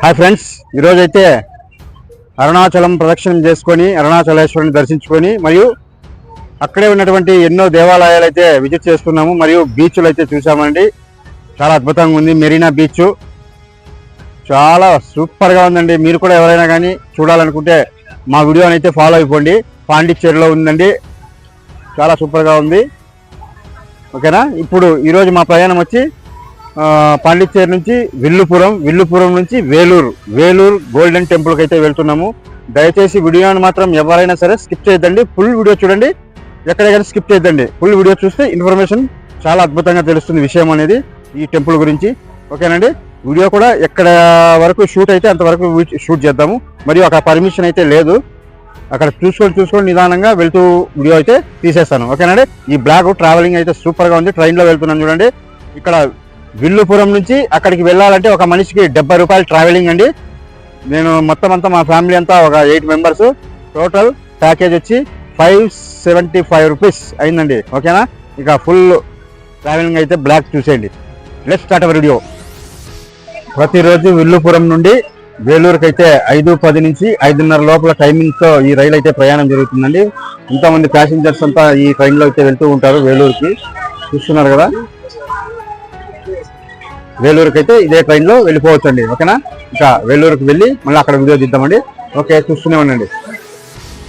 Hi friends ఈరోజైతే అరుణాచలం ప్రదక్షిణం చేసుకొని అరుణాచలేశ్వరుని దర్శించుకొని మరియు అక్కడే ఉన్నటువంటి ఎన్నో దేవాలయాలు అయితే విజిట్ చేస్తున్నాము మరియు బీచ్లు అయితే చూసామండి చాలా అద్భుతంగా ఉంది మెరీనా బీచ్. చాలా సూపర్గా ఉందండి మీరు కూడా ఎవరైనా కానీ చూడాలనుకుంటే మా వీడియోని అయితే ఫాలో అయిపోండి. పాండిచ్చేరిలో ఉందండి చాలా సూపర్గా ఉంది. ఓకేనా? ఇప్పుడు ఈరోజు మా ప్రయాణం వచ్చి పాండిచ్చేరి నుంచి విల్లుపురం విల్లుపురం నుంచి వేలూరు వేలూరు గోల్డెన్ టెంపుల్కి అయితే వెళ్తున్నాము. దయచేసి వీడియోని మాత్రం ఎవరైనా సరే స్కిప్ చేయొద్దండి. ఫుల్ వీడియో చూడండి. ఎక్కడైనా స్కిప్ చేయొద్దండి. ఫుల్ వీడియో చూస్తే ఇన్ఫర్మేషన్ చాలా అద్భుతంగా తెలుస్తుంది విషయం అనేది ఈ టెంపుల్ గురించి. ఓకేనండి? వీడియో కూడా ఎక్కడ వరకు షూట్ అయితే అంతవరకు షూట్ చేద్దాము. మరియు అక్కడ పర్మిషన్ అయితే లేదు. అక్కడ చూసుకొని చూసుకొని నిదానంగా వెళ్తూ వీడియో అయితే తీసేస్తాను. ఓకేనండి? ఈ బ్లాగ్ ట్రావెలింగ్ అయితే సూపర్గా ఉంది. ట్రైన్లో వెళ్తున్నాను చూడండి. ఇక్కడ విల్లుపురం నుంచి అక్కడికి వెళ్ళాలంటే ఒక మనిషికి డెబ్బై రూపాయలు ట్రావెలింగ్ అండి. నేను మొత్తం అంతా మా ఫ్యామిలీ అంతా ఒక ఎయిట్ మెంబర్స్ టోటల్ ప్యాకేజ్ వచ్చి ఫైవ్ సెవెంటీ ఫైవ్ రూపీస్ అయిందండి ఓకేనా ఇక ఫుల్ ట్రావెలింగ్ అయితే బ్లాక్ చూసేయండి. లెట్ స్టార్ట్ అవర్ వీడియో ప్రతిరోజు విల్లుపురం నుండి వేలూరుకి అయితే ఐదు పది నుంచి ఐదున్నర లోపల టైమింగ్తో ఈ రైలు అయితే ప్రయాణం జరుగుతుందండి. ఇంతమంది ప్యాసింజర్స్ అంతా ఈ ట్రైన్లో అయితే వెళ్తూ ఉంటారు వేలూరుకి. చూస్తున్నారు కదా? వేలూరుకి అయితే ఇదే ట్రైన్లో వెళ్ళిపోవచ్చు అండి ఓకేనా? ఇంకా వేలూరుకి వెళ్ళి మళ్ళీ అక్కడ వీడియో తీద్దామండి. ఓకే చూస్తూనే ఉండండి.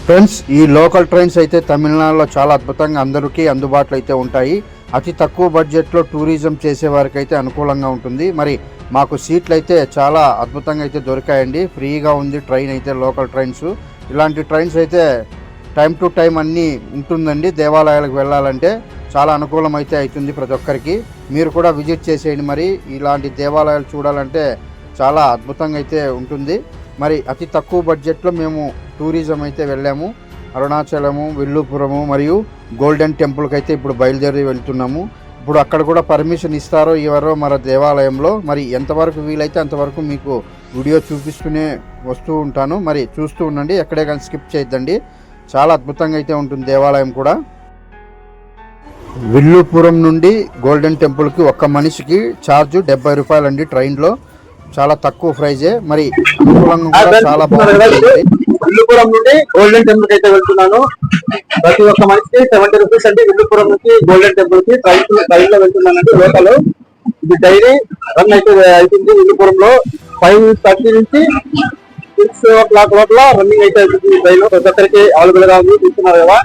ఫ్రెండ్స్ ఈ లోకల్ ట్రైన్స్ అయితే తమిళనాడులో చాలా అద్భుతంగా అందరికీ అందుబాటులో అయితే ఉంటాయి. అతి తక్కువ బడ్జెట్లో టూరిజం చేసే వారికి అయితే అనుకూలంగా ఉంటుంది. మరి మాకు సీట్లు అయితే చాలా అద్భుతంగా అయితే దొరికాయండి. ఫ్రీగా ఉంది ట్రైన్ అయితే లోకల్ ట్రైన్స్. ఇలాంటి ట్రైన్స్ అయితే టైం టు టైం అన్నీ ఉంటుందండి. దేవాలయాలకు వెళ్ళాలంటే చాలా అనుకూలం అయితే అవుతుంది ప్రతి ఒక్కరికి. మీరు కూడా విజిట్ చేసేయండి మరి. ఇలాంటి దేవాలయాలు చూడాలంటే చాలా అద్భుతంగా అయితే ఉంటుంది. మరి అతి తక్కువ బడ్జెట్లో మేము టూరిజం అయితే వెళ్ళాము. అరుణాచలము విల్లుపురము మరియు గోల్డెన్ టెంపుల్కి అయితే ఇప్పుడు బయలుదేరి వెళ్తున్నాము. ఇప్పుడు అక్కడ కూడా పర్మిషన్ ఇస్తారో ఇవ్వరో మన దేవాలయంలో. మరి ఎంతవరకు వీలైతే అంతవరకు మీకు వీడియో చూపిస్తూనే వస్తూ ఉంటాను. మరి చూస్తూ ఉండండి. ఎక్కడే కానీ స్కిప్ చేయొద్దండి. చాలా అద్భుతంగా అయితే ఉంటుంది దేవాలయం కూడా. విల్లుపురం నుండి గోల్డెన్ టెంపుల్కి ఒక్క మనిషికి ఛార్జ్ డెబ్బై రూపాయలండి ట్రైన్లో. చాలా తక్కువ ప్రైజే. మరి అనుకూలంగా కూడా చాలా బాగుంటుంది. విల్లుపురం నుండి గోల్డెన్ టెంపుల్కి అయితే వెళ్తున్నాను. ప్రతి ఒక్క మనిషికి సెవెంటీ రూపీస్ అంటే విల్లుపురం నుంచి గోల్డెన్ టెంపుల్కి ట్రైన్ ట్రైన్లో వెళ్తున్నానండి లోకల్. ఇది డైలీ రన్ అయితే అవుతుంది విల్లుపురంలో. ఫైవ్ థర్టీ నుంచి సిక్స్ ఓ క్లాక్ లోపల రన్నింగ్ అయితే అవుతుంది ట్రైన్ ప్రతి ఒక్కరికి అవైలబుల్గా ఉంది చూస్తున్నారు కదా.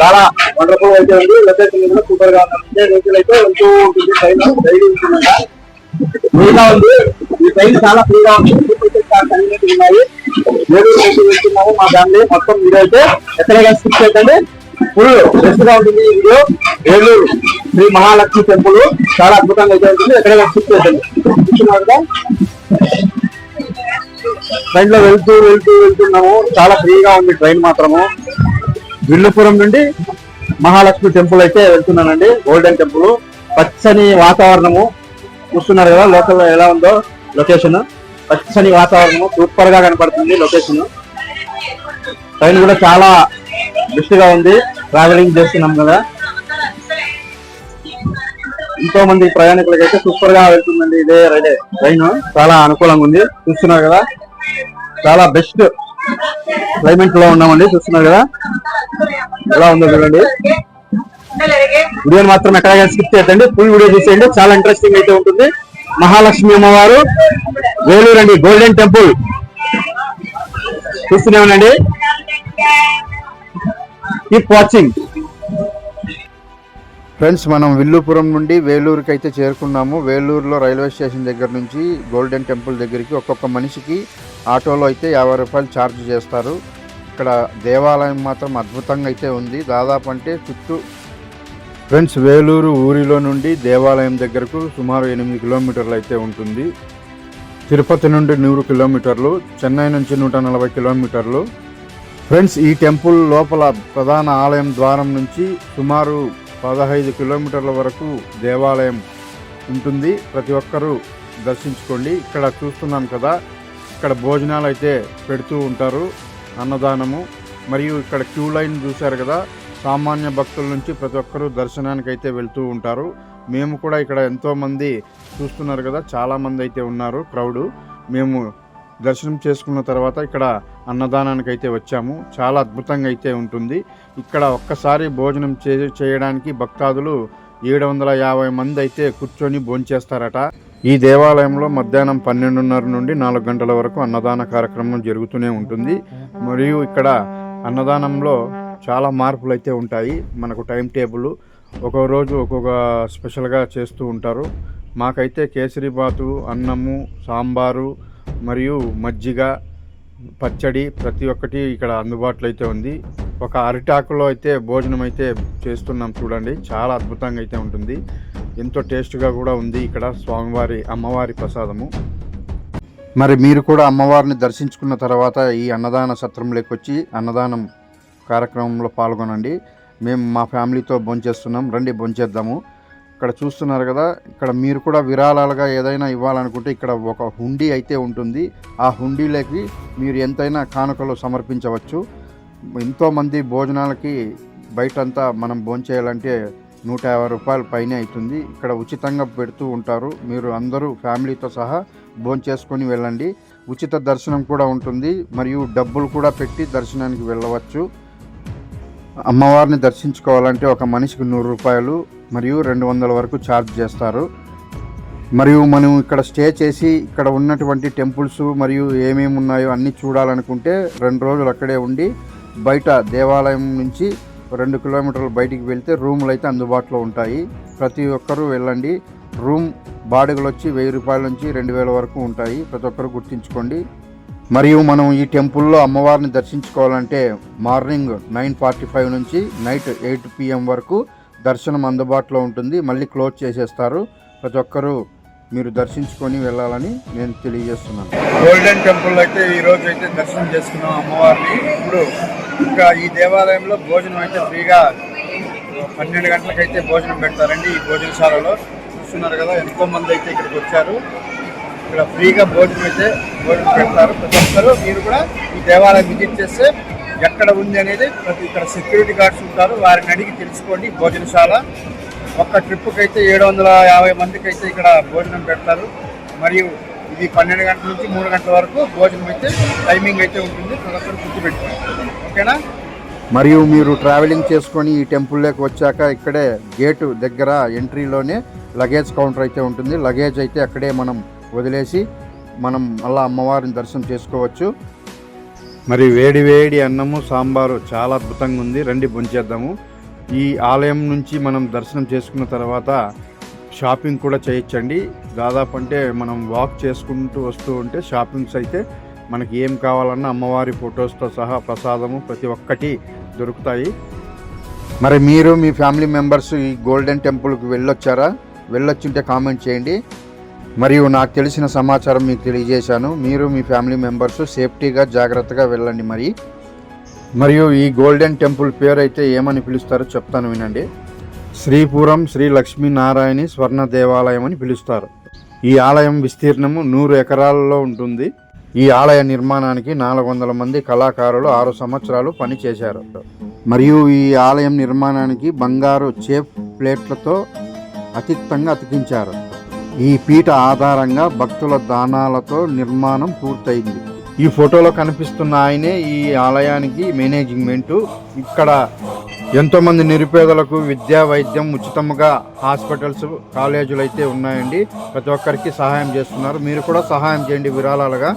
చాలా వండర్ఫుల్ అయితే ఉంది. లొకేషన్ కూడా సూపర్గా ఉంది. రోజులు అయితే వెళ్తూ ఉంటుంది ట్రైన్ డైలీ ఉంటుందంట ఫ్రీగా ఉంది. ఈ ట్రైన్ చాలా ఫ్రీగా ఉంది. కన్వీనియంట్ ఉన్నాయి. ఏలూరు నుంచి వెళ్తున్నాము మా ఫ్యామిలీ మొత్తం మీరు అయితే ఎక్కడైనా స్కిప్ చేయకండి. ఫుల్ బెస్ట్గా ఉంటుంది ఈ వీడియో ఏలూరు శ్రీ మహాలక్ష్మి టెంపుల్. చాలా అద్భుతంగా అయితే ఉంటుంది. ఎక్కడైనా స్కిప్ చేయకండి. చూస్తున్నారు కదా. ట్రైన్లో వెళ్తూ వెళ్తూ వెళ్తున్నాము. చాలా ఫ్రీగా ఉంది ట్రైన్ మాత్రము. విల్లుపురం నుండి మహాలక్ష్మి టెంపుల్ అయితే వెళ్తున్నానండి. గోల్డెన్ టెంపుల్ పచ్చని వాతావరణము. చూస్తున్నారు కదా లోకల్ ఎలా ఉందో లొకేషన్ పచ్చని వాతావరణము. సూపర్గా కనపడుతుంది లొకేషన్ ట్రైన్ కూడా చాలా బెస్ట్గా ఉంది. ట్రావెలింగ్ చేస్తున్నాం కదా. ఎంతో మంది ప్రయాణికులకైతే సూపర్గా వెళ్తుందండి ఇదే రైడే ట్రైన్ చాలా అనుకూలంగా ఉంది. చూస్తున్నారు కదా. చాలా బెస్ట్ క్లైమేట్లో ఉన్నామండి చూస్తున్నారు కదా? ఎలా ఉందో చూడండి. వీడియోని మాత్రం ఎక్కడ స్కిప్ చేయకండి ఫుల్ వీడియో చూసేయండి చాలా ఇంట్రెస్టింగ్ అయితే ఉంటుంది. మహాలక్ష్మి అమ్మవారు వేలూరు అండి గోల్డెన్ టెంపుల్ చూస్తూనే ఉండండి. కీప్ వాచింగ్ ఫ్రెండ్స్ మనం విల్లుపురం నుండి వేలూరుకి అయితే చేరుకున్నాము. వేలూరులో రైల్వే స్టేషన్ దగ్గర నుంచి గోల్డెన్ టెంపుల్ దగ్గరికి ఒక్కొక్క మనిషికి ఆటోలో అయితే యాభై రూపాయలు ఛార్జ్ చేస్తారు. ఇక్కడ దేవాలయం మాత్రం అద్భుతంగా అయితే ఉంది. దాదాపు అంటే చుట్టూ ఫ్రెండ్స్ వేలూరు ఊరిలో నుండి దేవాలయం దగ్గరకు సుమారు ఎనిమిది కిలోమీటర్లు అయితే ఉంటుంది. తిరుపతి నుండి నూరు కిలోమీటర్లు చెన్నై నుంచి నూట నలభై కిలోమీటర్లు. ఫ్రెండ్స్ ఈ టెంపుల్ లోపల ప్రధాన ఆలయం ద్వారం నుంచి సుమారు పదహైదు కిలోమీటర్ల వరకు దేవాలయం ఉంటుంది. ప్రతి ఒక్కరూ దర్శించుకోండి. ఇక్కడ చూస్తున్నాం కదా ఇక్కడ భోజనాలు అయితే పెడుతూ ఉంటారు అన్నదానము. మరియు ఇక్కడ క్యూ లైన్ చూశారు కదా సామాన్య భక్తుల నుంచి ప్రతి ఒక్కరూ దర్శనానికి అయితే వెళ్తూ ఉంటారు. మేము కూడా ఇక్కడ ఎంతోమంది చూస్తున్నారు కదా చాలామంది అయితే ఉన్నారు క్రౌడు. మేము దర్శనం చేసుకున్న తర్వాత ఇక్కడ అన్నదానానికి అయితే వచ్చాము. చాలా అద్భుతంగా అయితే ఉంటుంది. ఇక్కడ ఒక్కసారి భోజనం చే చేయడానికి భక్తాదులు ఏడు వందల యాభై మంది అయితే కూర్చొని భోంచేస్తారట. ఈ దేవాలయంలో మధ్యాహ్నం పన్నెండున్నర నుండి నాలుగు గంటల వరకు అన్నదాన కార్యక్రమం జరుగుతూనే ఉంటుంది. మరియు ఇక్కడ అన్నదానంలో చాలా మార్పులు అయితే ఉంటాయి. మనకు టైం టేబుల్ ఒక్కొక్క రోజు ఒక్కొక్క స్పెషల్గా చేస్తూ ఉంటారు. మాకైతే కేసరిబాతు అన్నము సాంబారు మరియు మజ్జిగ పచ్చడి ప్రతి ఒక్కటి ఇక్కడ అందుబాటులో అయితే ఉంది. ఒక అరిటాకులో అయితే భోజనం అయితే చేస్తున్నాం చూడండి. చాలా అద్భుతంగా అయితే ఉంటుంది. ఎంతో టేస్ట్గా కూడా ఉంది ఇక్కడ స్వామివారి అమ్మవారి ప్రసాదము. మరి మీరు కూడా అమ్మవారిని దర్శించుకున్న తర్వాత ఈ అన్నదాన సత్రంలోకి వచ్చి అన్నదానం కార్యక్రమంలో పాల్గొనండి. మేము మా ఫ్యామిలీతో భోంచేస్తున్నాం. రండి భోంచేద్దాము. ఇక్కడ చూస్తున్నారు కదా ఇక్కడ మీరు కూడా విరాళాలుగా ఏదైనా ఇవ్వాలనుకుంటే ఇక్కడ ఒక హుండీ అయితే ఉంటుంది. ఆ హుండీలోకి మీరు ఎంతైనా కానుకలు సమర్పించవచ్చు. ఎంతోమంది భోజనాలకి బయటంతా మనం భోంచేయాలంటే నూట యాభై రూపాయల పైనే అవుతుంది. ఇక్కడ ఉచితంగా పెడుతూ ఉంటారు. మీరు అందరూ ఫ్యామిలీతో సహా భోంచేసుకొని వెళ్ళండి. ఉచిత దర్శనం కూడా ఉంటుంది. మరియు డబ్బులు కూడా పెట్టి దర్శనానికి వెళ్ళవచ్చు. అమ్మవారిని దర్శించుకోవాలంటే ఒక మనిషికి నూరు రూపాయలు మరియు రెండు వందల వరకు ఛార్జ్ చేస్తారు. మరియు మనం ఇక్కడ స్టే చేసి ఇక్కడ ఉన్నటువంటి టెంపుల్స్ మరియు ఏమేమి ఉన్నాయో అన్నీ చూడాలనుకుంటే రెండు రోజులు అక్కడే ఉండి బయట దేవాలయం నుంచి రెండు కిలోమీటర్లు బయటికి వెళ్తే రూములు అయితే అందుబాటులో ఉంటాయి. ప్రతి ఒక్కరూ వెళ్ళండి. రూమ్ బాడుగలు వచ్చి వెయ్యి రూపాయల నుంచి రెండు వేల వరకు ఉంటాయి. ప్రతి ఒక్కరు గుర్తుంచుకోండి. మరియు మనం ఈ టెంపుల్లో అమ్మవారిని దర్శించుకోవాలంటే మార్నింగ్ నైన్ ఫార్టీ ఫైవ్ నుంచి నైట్ ఎయిట్ పిఎం వరకు దర్శనం అందుబాటులో ఉంటుంది. మళ్ళీ క్లోజ్ చేసేస్తారు. ప్రతి ఒక్కరూ మీరు దర్శించుకొని వెళ్ళాలని నేను తెలియజేస్తున్నాను. గోల్డెన్ టెంపుల్ అయితే ఈ రోజు అయితే దర్శనం చేసుకున్నాం అమ్మవారిని. ఇప్పుడు ఇంకా ఈ దేవాలయంలో భోజనం అయితే ఫ్రీగా పన్నెండు గంటలకైతే భోజనం పెడతారండి ఈ భోజనశాలలో. చూస్తున్నారు కదా ఎంతో మంది అయితే ఇక్కడికి వచ్చారు. ఇక్కడ ఫ్రీగా భోజనం అయితే భోజనం పెడతారు. ప్రతి ఒక్కరు మీరు కూడా ఈ దేవాలయం విజిట్ చేస్తే ఎక్కడ ఉంది అనేది ప్రతి ఇక్కడ సెక్యూరిటీ గార్డ్స్ ఉంటారు. వారిని అడిగి తెలుసుకోండి. భోజనశాల. ఒక్క ట్రిప్కి అయితే ఏడు వందల యాభై మందికి అయితే ఇక్కడ భోజనం పెడతారు. మరియు ఇది పన్నెండు గంటల నుంచి మూడు గంటల వరకు భోజనం అయితే టైమింగ్ అయితే ఉంటుంది. ప్రతి ఒక్కరు గుర్తుపెట్టుకోండి. ఓకేనా? మరియు మీరు ట్రావెలింగ్ చేసుకొని ఈ టెంపుల్లోకి వచ్చాక ఇక్కడే గేటు దగ్గర ఎంట్రీలోనే లగేజ్ కౌంటర్ అయితే ఉంటుంది. లగేజ్ అయితే అక్కడే మనం వదిలేసి మనం మళ్ళీ అమ్మవారిని దర్శనం చేసుకోవచ్చు. మరి వేడి వేడి అన్నము సాంబారు చాలా అద్భుతంగా ఉంది. రండి భుంచేద్దాము. ఈ ఆలయం నుంచి మనం దర్శనం చేసుకున్న తర్వాత షాపింగ్ కూడా చేయొచ్చండి దాదాపు అంటే మనం వాక్ చేసుకుంటూ వస్తూ ఉంటే షాపింగ్స్ అయితే మనకి ఏం కావాలన్నా అమ్మవారి ఫొటోస్తో సహా ప్రసాదము ప్రతి ఒక్కటి దొరుకుతాయి. మరి మీరు మీ ఫ్యామిలీ మెంబర్స్ ఈ గోల్డెన్ టెంపుల్కి వెళ్ళొచ్చారా? వెళ్ళొచ్చుంటే కామెంట్ చేయండి. మరియు నాకు తెలిసిన సమాచారం మీకు తెలియజేశాను. మీరు మీ ఫ్యామిలీ మెంబర్స్ సేఫ్టీగా జాగ్రత్తగా వెళ్ళండి మరి. మరియు ఈ గోల్డెన్ టెంపుల్ పేరు అయితే ఏమని పిలుస్తారో చెప్తాను వినండి. శ్రీపురం శ్రీ లక్ష్మీనారాయణి స్వర్ణ దేవాలయం అని పిలుస్తారు. ఈ ఆలయం విస్తీర్ణము నూరు ఎకరాలలో ఉంటుంది. ఈ ఆలయ నిర్మాణానికి నాలుగు వందల మంది కళాకారులు ఆరు సంవత్సరాలు పనిచేశారు. మరియు ఈ ఆలయం నిర్మాణానికి బంగారు చేప్ ప్లేట్లతో అతిక్తంగా అతికించారు. ఈ పీఠ ఆధారంగా భక్తుల దానాలతో నిర్మాణం పూర్తయింది. ఈ ఫోటోలో కనిపిస్తున్న ఆయనే ఈ ఆలయానికి మేనేజ్మెంట్. ఇక్కడ ఎంతోమంది నిరుపేదలకు విద్యా వైద్యం ఉచితంగా హాస్పిటల్స్ కాలేజీలు అయితే ఉన్నాయండి. ప్రతి ఒక్కరికి సహాయం చేస్తున్నారు. మీరు కూడా సహాయం చేయండి విరాళాలుగా.